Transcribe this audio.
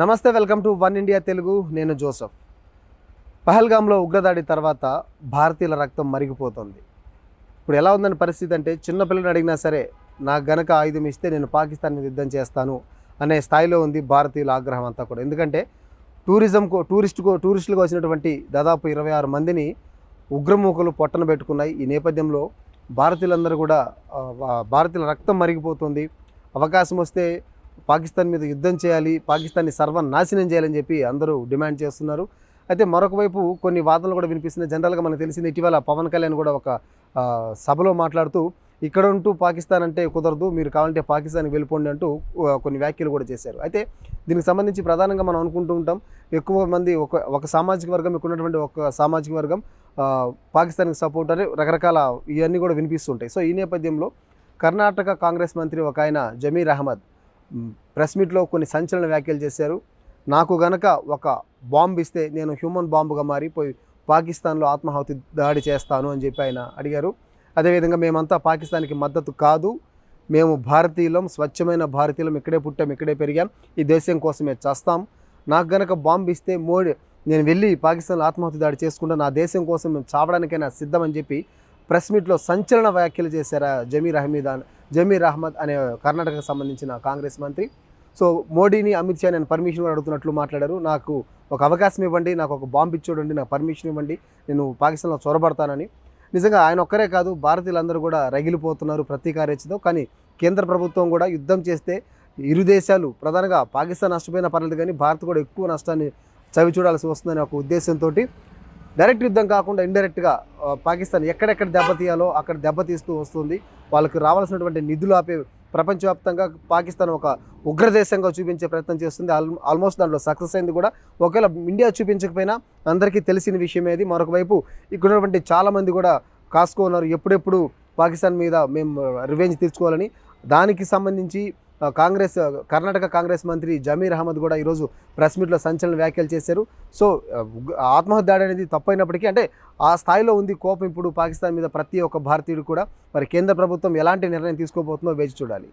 నమస్తే welcome to one India Telugu. నేను Joseph. పహల్గామ్లో ఉగ్రదాడి తర్వాత భారతీయుల రక్తం మరిగిపోతుంది. ఇప్పుడు ఎలా ఉందని పరిస్థితి అంటే చిన్నపిల్లని అడిగినా సరే నాకు గనక ఆయుధం ఇస్తే నేను పాకిస్తాన్ మీద యుద్ధం చేస్తాను అనే స్థాయిలో ఉంది భారతీయుల ఆగ్రహం అంతా కూడా. ఎందుకంటే టూరిజంకు టూరిస్టుకు టూరిస్టులకు వచ్చినటువంటి దాదాపు ఇరవై ఆరు మందిని ఉగ్రమూకలు పొట్టన పెట్టుకున్నాయి. ఈ నేపథ్యంలో భారతీయులందరూ కూడా భారతీయుల రక్తం మరిగిపోతుంది. అవకాశం వస్తే పాకిస్తాన్ మీద యుద్ధం చేయాలి పాకిస్తాన్ని సర్వనాశనం చేయాలని చెప్పి అందరూ డిమాండ్ చేస్తున్నారు. అయితే మరొక వైపు కొన్ని వాదనలు కూడా వినిపిస్తున్నాయి. జనరల్గా మనకు తెలిసింది ఇటీవల పవన్ కళ్యాణ్ కూడా ఒక సభలో మాట్లాడుతూ ఇక్కడ ఉంటూ పాకిస్తాన్ అంటే కుదరదు మీరు కావాలంటే పాకిస్తాన్కి వెళ్ళిపోండి అంటూ కొన్ని వ్యాఖ్యలు కూడా చేశారు. అయితే దీనికి సంబంధించి ప్రధానంగా మనం అనుకుంటూ ఉంటాం ఎక్కువ మంది ఒక ఒక సామాజిక వర్గం ఇక్కడ ఉన్నటువంటి ఒక సామాజిక వర్గం పాకిస్తాన్కి సపోర్ట్ అని రకరకాల ఇవన్నీ కూడా వినిపిస్తుంటాయి. సో ఈ నేపథ్యంలో కర్ణాటక కాంగ్రెస్ మంత్రి ఒక ఆయన జమీర్ అహ్మద్ ప్రెస్ మీట్లో కొన్ని సంచలన వ్యాఖ్యలు చేశారు. నాకు గనక ఒక బాంబు ఇస్తే నేను హ్యూమన్ బాంబుగా మారిపోయి పాకిస్తాన్లో ఆత్మాహుతి దాడి చేస్తాను అని చెప్పి ఆయన అడిగారు. అదేవిధంగా మేమంతా పాకిస్తాన్కి మద్దతు కాదు. మేము భారతీయులం స్వచ్ఛమైన భారతీయులం ఇక్కడే పుట్టాం ఇక్కడే పెరిగాం. ఈ దేశం కోసమే చేస్తాం. నాకు గనక బాంబు ఇస్తే మోడీ నేను వెళ్ళి పాకిస్తాన్లో ఆత్మహత్య దాడి చేసుకుంటా నా దేశం కోసం మేము చావడానికైనా సిద్ధమని చెప్పి ప్రెస్ మీట్లో సంచలన వ్యాఖ్యలు చేశారు జమీర్ అహ్మద్ జమీర్ అహ్మద్ అనే కర్ణాటకకు సంబంధించిన కాంగ్రెస్ మంత్రి. సో మోడీని అమిత్ షా నేను పర్మిషన్ కూడా అడుగుతున్నట్లు మాట్లాడారు. నాకు ఒక అవకాశం ఇవ్వండి నాకు ఒక బాంబు ఇచ్చోడండి నాకు పర్మిషన్ ఇవ్వండి నేను పాకిస్తాన్లో చొరబడతానని. నిజంగా ఆయన ఒక్కరే కాదు భారతీయులందరూ కూడా రగిలిపోతున్నారు ప్రతీకారేచ్ఛతో కానీ కేంద్ర ప్రభుత్వం కూడా యుద్ధం చేస్తే ఇరు దేశాలు ప్రధానంగా పాకిస్తాన్ నష్టపోయినా పర్లేదు కానీ భారత్ కూడా ఎక్కువ నష్టాన్ని చవి చూడాల్సి వస్తుందనే ఒక ఉద్దేశంతో డైరెక్ట్ యుద్ధం కాకుండా ఇండైరెక్ట్గా పాకిస్తాన్ ఎక్కడెక్కడ దెబ్బతీయాలో అక్కడ దెబ్బతీస్తూ వస్తుంది. వాళ్ళకి రావాల్సినటువంటి నిధులు ఆపే ప్రపంచవ్యాప్తంగా పాకిస్తాన్ ఒక ఉగ్రదేశంగా చూపించే ప్రయత్నం చేస్తుంది. ఆల్మోస్ట్ దాంట్లో సక్సెస్ అయింది కూడా. ఒకవేళ ఇండియా చూపించకపోయినా అందరికీ తెలిసిన విషయమే అది మరొక వైపు ఇక్కడ ఉన్నటువంటి చాలామంది కూడా కాసుకో ఉన్నారు. ఎప్పుడెప్పుడు పాకిస్తాన్ మీద మేము రివెంజ్ తీర్చుకోవాలని. దానికి సంబంధించి కాంగ్రెస్ కర్ణాటక కాంగ్రెస్ మంత్రి జమీర్ అహ్మద్ కూడా ఈరోజు ప్రెస్ మీట్లో సంచలన వ్యాఖ్యలు చేశారు. సో ఆ, ఆత్మహత్య దాడి అనేది తప్పైనప్పటికీ అంటే ఆ స్థాయిలో ఉంది కోపం ఇప్పుడు పాకిస్తాన్ మీద ప్రతి ఒక్క భారతీయుడు కూడా. మరి కేంద్ర ప్రభుత్వం ఎలాంటి నిర్ణయం తీసుకోబోతుందో వేచి చూడాలి.